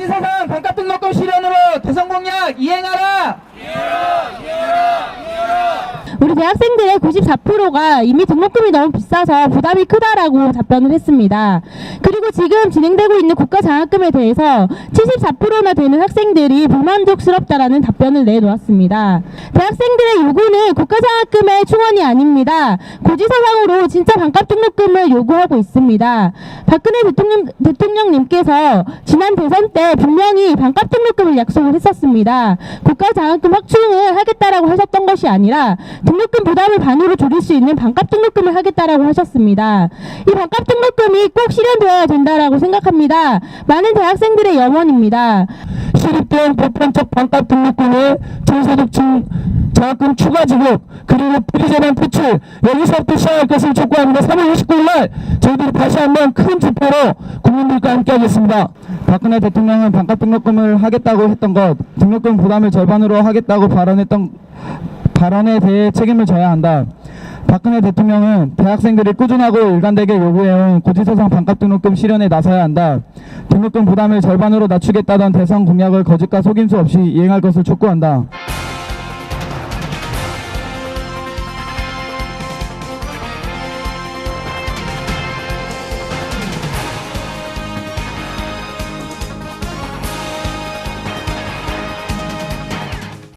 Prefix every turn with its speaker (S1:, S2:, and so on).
S1: 고지서상 반값 등록금 실현으로 대선 공약 이행하라.
S2: 우리 대학생들의 94%가 이미 등록금이 너무 비싸서 부담이 크다라고 답변을 했습니다. 그리고 지금 진행되고 있는 국가 장학금에 대해서 74%나 되는 학생들이 불만족스럽다라는 답변을 내놓았습니다. 대학생들의 요구는 국가 장학금의 충원이 아닙니다. 고지서상으로 진짜 반값 등록금을 요구하고 있습니다. 박근혜 대통령, 대통령님께서 지난 대선 때 분명히 반값 등록금을 약속을 했었습니다. 국가 장학금 확충을 하겠다라고 하셨던 것이 아니라 등록금 부담을 반으로 줄일 수 있는 반값 등록금을 하겠다라고 하셨습니다. 이 반값 등록금이 꼭 실현되어야 된다라고 생각합니다. 많은 대학생들의 염원입니다.
S1: 시립대학 보편적 반값 등록금의 저소득층 장학금 추가 지급 그리고 비리재단 퇴출 여기서부터 시작할 것을 촉구합니다. 3월 29일 날 저희들이 다시 한번 큰 집회로 국민들과 함께 하겠습니다. 박근혜 대통령은 반값 등록금을 하겠다고 했던 것 등록금 부담을 절반으로 하겠다고 발언했던 발언에 대해 책임을 져야 한다. 박근혜 대통령은 대학생들이 꾸준하고 일관되게 요구해온 고지서상 반값 등록금 실현에 나서야 한다. 등록금 부담을 절반으로 낮추겠다던 대선 공약을 거짓과 속임수 없이 이행할 것을 촉구한다.